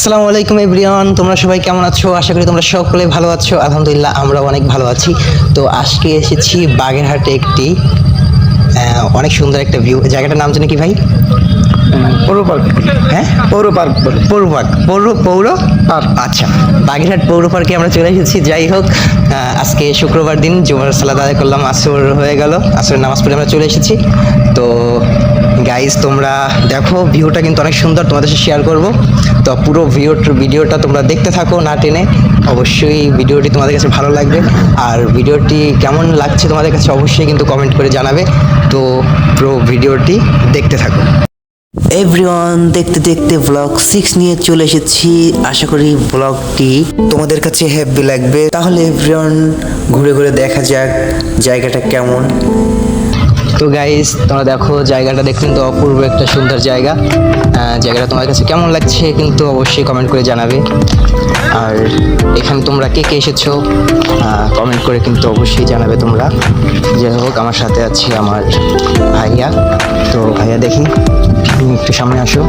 আসসালামু আলাইকুম এভরিওয়ান তোমরা সবাই কেমন আছো? আশা করি তোমরা সকলে ভালো আছো। আলহামদুলিল্লাহ আমরা অনেক ভালো আছি। তো আজকে এসেছি বাগেরহাটে একটি অনেক সুন্দর একটা ভিউ জায়গাটার নাম জানি কি ভাই? পৌর পার্ক। হ্যাঁ? পৌর পার্ক পৌর পার্ক। পৌর পৌর পার্ক। আচ্ছা বাগেরহাট পৌর পার্কে আমরা চলে এসেছি। যাই হোক আজকে শুক্রবার দিন জুমার সালাদ আদায় করলাম আসর হয়ে গেল। আসরের নামাজ পড়ে আমরা চলে এসেছি। তো গাইজ তোমরা দেখো, ভিউটা কিন্তু অনেক সুন্দর, তোমাদের সাথে শেয়ার করব। তো পুরো ভিডিও ভিডিওটা তোমরা দেখতে থাকো, না টেনে। অবশ্যই ভিডিওটি তোমাদের কাছে ভালো লাগবে। আর ভিডিওটি কেমন লাগছে তোমাদের কাছে অবশ্যই কিন্তু কমেন্ট করে জানাবে। তো পুরো ভিডিওটি দেখতে থাকো। এভরিওয়ান দেখতে দেখতে ব্লগ সিক্স নিয়ে চলে এসেছি। আশা করি ব্লগটি তোমাদের কাছে হ্যাপি লাগবে। তাহলে এভরিওয়ান ঘুরে ঘুরে দেখা যাক জায়গাটা কেমন। তো গাইজ তোমরা দেখো, জায়গাটা দেখতে কিন্তু অপূর্ব একটা সুন্দর জায়গা। জায়গাটা তোমার কাছে কেমন লাগছে কিন্তু অবশ্যই কমেন্ট করে জানাবে। আর এখানে তোমরা কে কে এসেছ কমেন্ট করে কিন্তু অবশ্যই জানাবে তোমরা। যাই হোক, আমার সাথে আছে আমার ভাইয়া। তো ভাইয়া, দেখি, তুমি একটু সামনে আসো।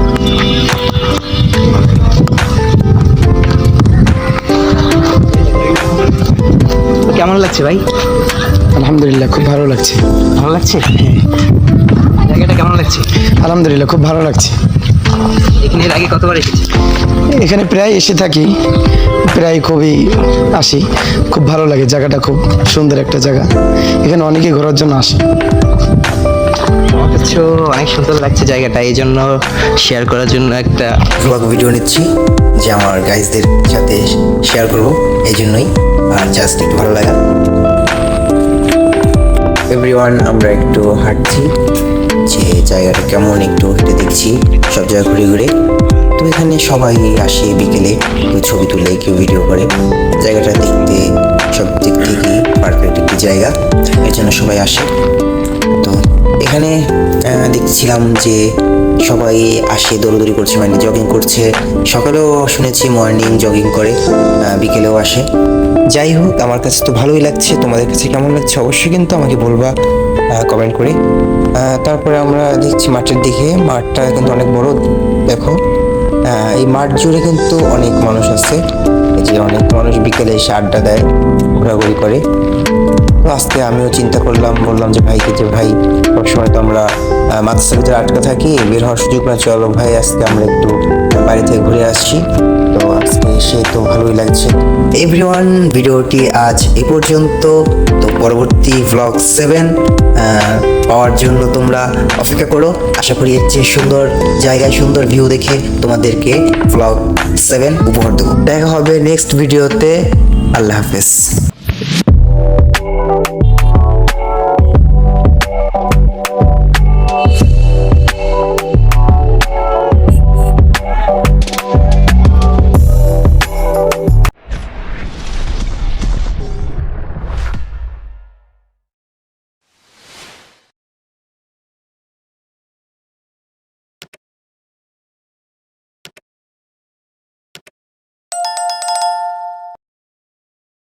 কেমন লাগছে ভাই? আলহামদুলিল্লাহ খুব ভালো লাগছে। ভালো লাগছে? জায়গাটা কেমন লাগছে? আলহামদুলিল্লাহ খুব ভালো লাগছে। এখানে এর আগে কতবার এসেছি এখানে প্রায় এসে থাকি প্রায় খুবই আসি। খুব ভালো লাগে জায়গাটা খুব সুন্দর একটা জায়গা। এখানে অনেকে ঘোরার জন্য আসে। কাছেও অনেক সুন্দর লাগছে জায়গাটা এই জন্য শেয়ার করার জন্য একটা ব্লগ ভিডিও নিচ্ছি যে আমার গাইজদের সাথে শেয়ার করব এই জন্যই আর জাস্ট একটু ভালো লাগা। এভরিওয়ান আমরা একটু হাঁটছি। যে জায়গাটা কেমন একটু হেঁটে দেখছি, সব জায়গা ঘুরে ঘুরে। তো এখানে সবাই আসে বিকেলে, কেউ ছবি তুলে, কেউ ভিডিও করে। জায়গাটা দেখতে, সব দিক থেকেই পারফেক্ট একটি জায়গা। এর জন্য সবাই আসে। তো এখানে দেখছিলাম যে সবাই আসে, দৌড়দৌড়ি করছে মানে জগিং করছে। সকালেও শুনেছি মর্নিং জগিং করে বিকেলেও আসে। যাই হোক, আমার কাছে তো ভালোই লাগছে। তোমাদের কাছে কেমন লাগছে অবশ্যই কিন্তু আমাকে বলবা কমেন্ট করে। তারপরে আমরা দেখছি মাঠের দিকে। মাঠটা কিন্তু অনেক বড়, দেখো। এই মাঠ জুড়ে কিন্তু অনেক মানুষ আছে। যে অনেক মানুষ বিকেলে এসে আড্ডা দেয়, ঘোরাঘুরি করে। তো আজকে আমিও চিন্তা করলাম, বললাম যে ভাইকে যে ভাই সবসময় তো আমরা মাদ্রাসার ভিতরে আটকে থাকি, বের হওয়ার সুযোগ না চলো ভাই, আজকে আমরা একটু বাড়ি থেকে ঘুরে আসছি। তো আজকে এসে তো ভালোই লাগছে। এভরিওয়ান ভিডিওটি আজ এ পর্যন্ত। তো পরবর্তী ভ্লগ সেভেন পাওয়ার জন্য তোমরা অপেক্ষা করো। আশা করি এর চেয়ে সুন্দর জায়গায় সুন্দর ভিউ দেখে তোমাদেরকে ভ্লগ সেভেন উপহার দেবো। দেখা হবে নেক্সট ভিডিওতে আল্লাহ হাফেজ।